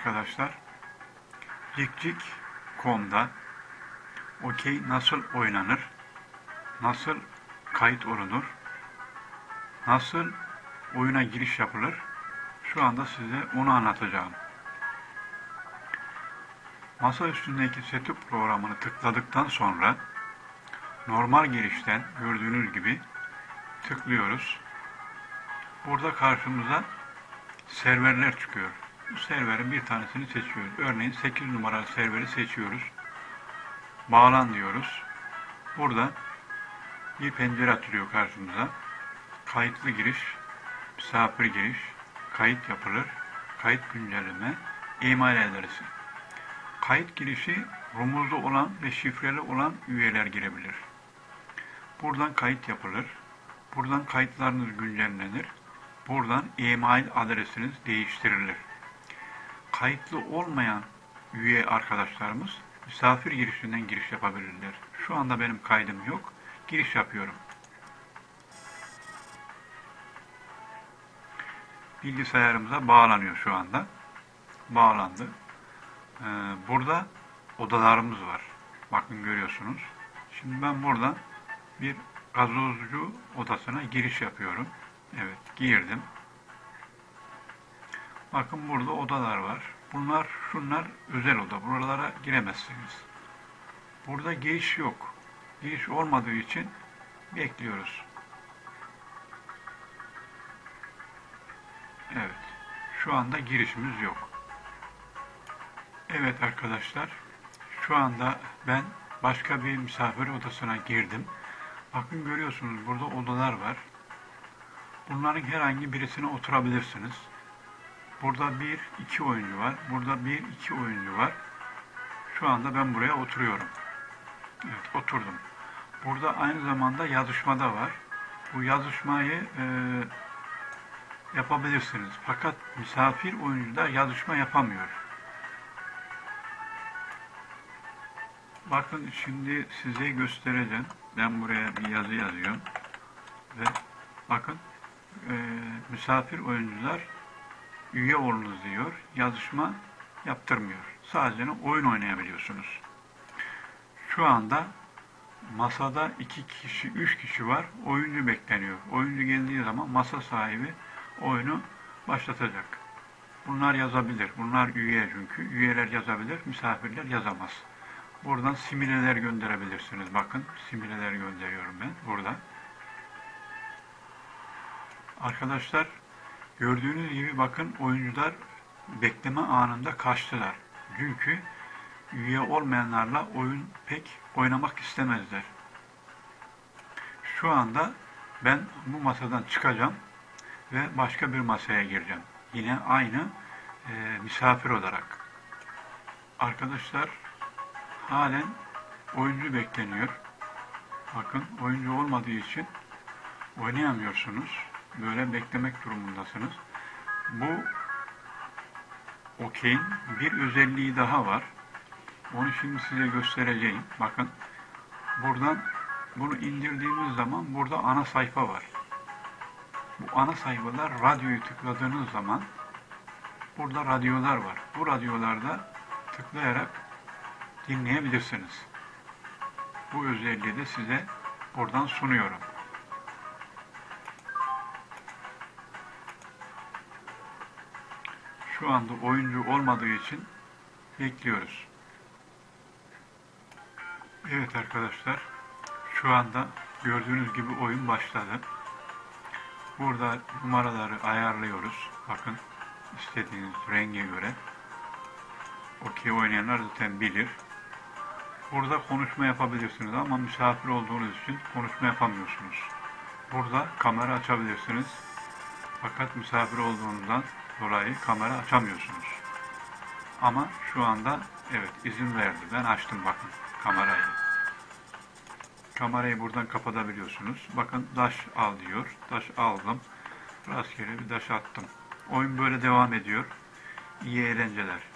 Arkadaşlar. Cikcik.com'da okey nasıl oynanır, nasıl kayıt olunur, nasıl oyuna giriş yapılır, şu anda size onu anlatacağım. Masa üstündeki setup programını tıkladıktan sonra normal girişten gördüğünüz gibi tıklıyoruz. Burada karşımıza serverler çıkıyor. Serverin bir tanesini seçiyoruz. Örneğin 8 numaralı serveri seçiyoruz. Bağlan diyoruz. Burada bir pencere açılıyor karşımıza. Kayıtlı giriş, misafir giriş, kayıt yapılır, kayıt güncelleme, e-mail adresi. Kayıt girişi rumuzlu olan ve şifreli olan üyeler girebilir. Buradan kayıt yapılır. Buradan kayıtlarınız güncellenir. Buradan e-mail adresiniz değiştirilir. Kayıtlı olmayan üye arkadaşlarımız misafir girişinden giriş yapabilirler. Şu anda benim kaydım yok. Giriş yapıyorum. Bilgisayarımıza bağlanıyor şu anda. Bağlandı. Ee, burada odalarımız var. Bakın görüyorsunuz. Şimdi ben buradan bir gazozcu odasına giriş yapıyorum. Evet, girdim. Bakın burada odalar var. Bunlar, şunlar özel oda. Buralara giremezsiniz. Burada giriş yok. Giriş olmadığı için bekliyoruz. Evet. Şu anda girişimiz yok. Evet arkadaşlar. Şu anda ben başka bir misafir odasına girdim. Bakın görüyorsunuz burada odalar var. Bunların herhangi birisine oturabilirsiniz. Burada bir, iki oyuncu var. Burada bir, iki oyuncu var. Şu anda ben buraya oturuyorum. Evet, oturdum. Burada aynı zamanda yazışma da var. Bu yazışmayı e, yapabilirsiniz. Fakat misafir oyuncuda yazışma yapamıyor. Bakın şimdi size göstereceğim. Ben buraya bir yazı yazıyorum. Ve bakın e, misafir oyuncular üye olunuz diyor. Yazışma yaptırmıyor. Sadece oyun oynayabiliyorsunuz. Şu anda masada iki kişi, üç kişi var. Oyuncu bekleniyor. Oyuncu geldiği zaman masa sahibi oyunu başlatacak. Bunlar yazabilir. Bunlar üye çünkü. Üyeler yazabilir, misafirler yazamaz. Buradan simileler gönderebilirsiniz. Bakın simileler gönderiyorum ben burada. Arkadaşlar gördüğünüz gibi bakın oyuncular bekleme anında kaçtılar. Çünkü üye olmayanlarla oyun pek oynamak istemezler. Şu anda ben bu masadan çıkacağım ve başka bir masaya gireceğim. Yine aynı e, misafir olarak. Arkadaşlar halen oyuncu bekleniyor. Bakın oyuncu olmadığı için oynayamıyorsunuz. Böyle beklemek durumundasınız. Bu okeyin bir özelliği daha var. Onu şimdi size göstereceğim. Bakın buradan bunu indirdiğimiz zaman burada ana sayfa var. Bu ana sayfalar radyoyu tıkladığınız zaman burada radyolar var. Bu radyolarda tıklayarak dinleyebilirsiniz. Bu özelliği de size buradan sunuyorum. Şu anda oyuncu olmadığı için bekliyoruz. Evet arkadaşlar, şu anda gördüğünüz gibi oyun başladı. Burada numaraları ayarlıyoruz. Bakın istediğiniz renge göre. Okey oynayanlar zaten bilir. Burada konuşma yapabilirsiniz ama misafir olduğunuz için konuşma yapamıyorsunuz. Burada kamera açabilirsiniz. Fakat misafir olduğunuzdan dolayı kamera açamıyorsunuz. Ama şu anda evet izin verdi. Ben açtım bakın kamerayı. Kamerayı buradan kapatabiliyorsunuz. Bakın daş al diyor. Daş aldım. Rastgele bir daş attım. Oyun böyle devam ediyor. İyi eğlenceler.